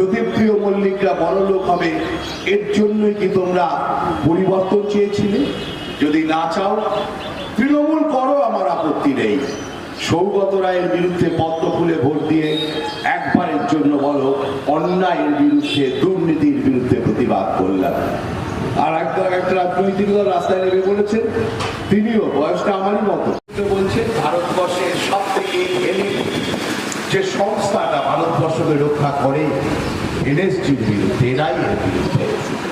জ্যোতিপ্রিয় মল্লিকরা বড়লোক হবে, এর জন্যই কি তোমরা পরিবর্তন চেয়েছিলে? যদি না চাও, তৃণমূল করো, আমার আপত্তি নেই। সৌগত রায়ের বিরুদ্ধে পদ্ম ফুলে ভোট দিয়ে একবারের জন্য বলো, অন্যায়ের বিরুদ্ধে, দুর্নীতির বিরুদ্ধে প্রতিবাদ করলাম। আর একদল একটা রাজনৈতিক দল রাস্তায় নেমে বলেছেন তিনিও, বয়সটা আমারই মতো। বলছেন ভারতবর্ষের সব থেকে যে সংস্থাটা ভারতবর্ষকে রক্ষা করে এনএসজির বিরুদ্ধে বিরুদ্ধে,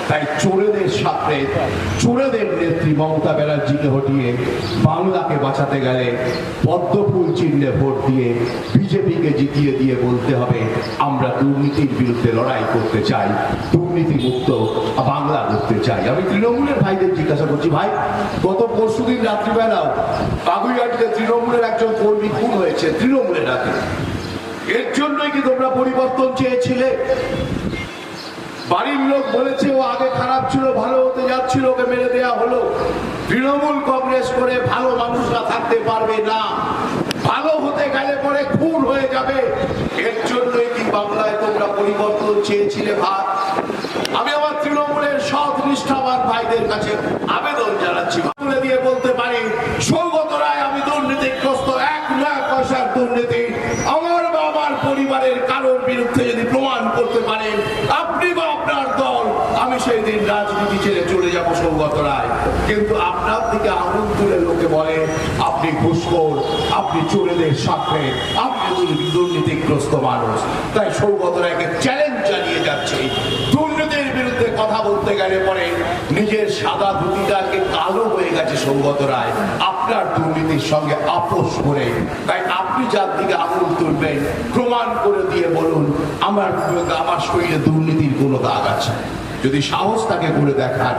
তাই চোরেদের সাথে, চোরেদের নেত্রী মমতা ব্যানার্জিকে হটিয়ে বাংলাকে বাঁচাতে গেলে পদ্মফুল চিহ্নে ভোট দিয়ে বিজেপিকে জিতিয়ে দিয়ে বলতে হবে, আমরা দুর্নীতির বিরুদ্ধে লড়াই করতে চাই দুর্নীতি মুক্ত বাংলা করতে চাই। আমি তৃণমূলের ভাইদের জিজ্ঞাসা করছি, ভাই, গত পরশুদিন রাত্রিবেলাও বাগুইহাটিতে তৃণমূলের একজন কর্মী খুন হয়েছে, তৃণমূলের হাতে এর জন্যই কি তোমরা পরিবর্তন চেয়েছিলে? বাড়ির লোক বলেছে, ও আগে খারাপ ছিল, ভালো হতে যাচ্ছিল, ওকে মেরে দেয়া হলো। তৃণমূল কংগ্রেস করে ভালো মানুষরা থাকতে পারবে না। ভালো হতে গেলে পরে খুন হয়ে যাবে। এর জন্যই কি বাংলায় তোমরা পরিবর্তন চেয়েছিলে ভাত আমি আমার তৃণমূলের সৎ, নিষ্ঠাবান ভাইদের কাছে আবেদন জানাচ্ছি। বলে দিয়ে বলতে পারি, সৌগত রায় আমি দুর্নীতিগ্রস্ত, এক লাখ পয়সার দুর্নীতি। আমার পরিবারের কারোর বিরুদ্ধে যদি প্রমাণ করতে পারেন, আপনি বা আপনার দল, আমি সেই দিন রাজনীতি ছেড়ে চলে যাব সৌগত রায়। কিন্তু আপনার দিকে আঙুল তুলে লোকে বলে, আপনি ঘুষখোর, আপনি চোরেদের সাথে, আপনি দুর্নী- দুর্নীতিগ্রস্ত মানুষ। তাই সৌগত রায়কে চ্যালেঞ্জ জানিয়ে যাচ্ছে। দুর্নীতির বিরুদ্ধে কথা বলতে গেলে পরে নিজের সাদা ধুতিটাকে গেছে সৌগত রায়, আপনার দুর্নীতির সঙ্গে আপোষ করে, তাই আপনি যার দিকে আঙুল তুলবেন, প্রমাণ করে দিয়ে বলুন, আমার আমার শরীরে দুর্নীতির কোনো দাগ আছে। যদি সাহস তাকে করে দেখান